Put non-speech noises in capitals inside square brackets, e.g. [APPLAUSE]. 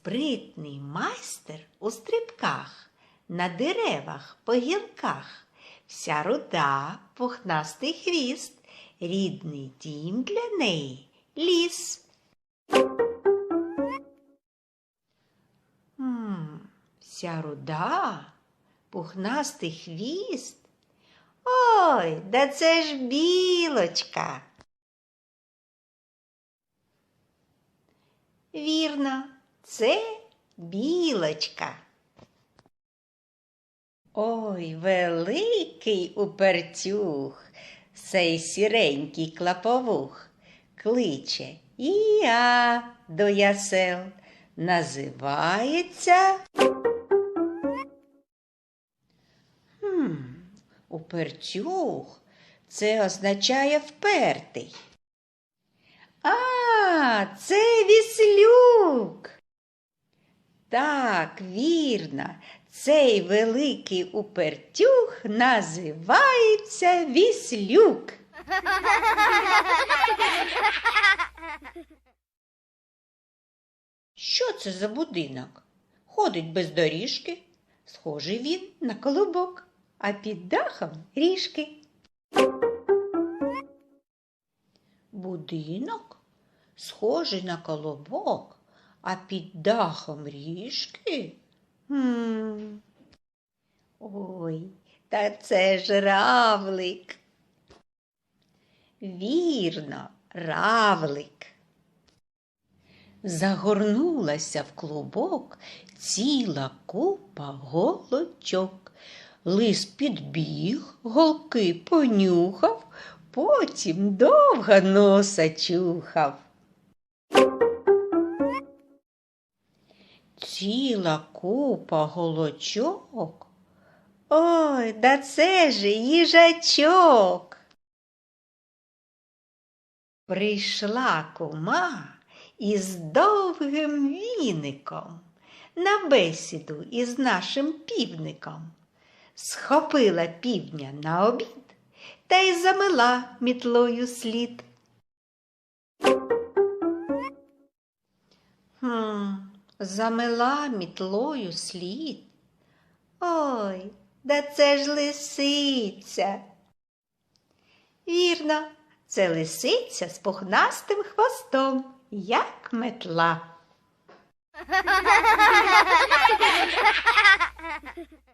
Спритний майстер у стрибках, на деревах, по гілках, вся руда, пухнастий хвіст, рідний дім для неї ліс. Вся руда, пухнастий хвіст. Ой, да це ж білочка. Вірно, це білочка. Ой, великий упертюх, сей сіренький клаповух, кличе Іа до ясел, називається. Упертюх це означає впертий. А, це віслюк. Так, вірно, цей великий упертюх називається віслюк. Що це за будинок? Ходить без доріжки. Схожий він на колобок, а під дахом ріжки. Будинок схожий на колобок, а під дахом ріжки. Хм. Ой, та це ж равлик. Вірно, равлик. Загорнулася в клубок ціла купа голочок. Лис підбіг, голки понюхав, потім довго носа чухав. Ціла купа голочок. Ой, да це ж їжачок. Прийшла кума із довгим віником на бесіду із нашим півником. Схопила півня на обід та й замила мітлою слід. Хм, замила мітлою слід. Ой, да це ж лисиця. Вірно, це лисиця з пухнастим хвостом, як метла. [LAUGHS]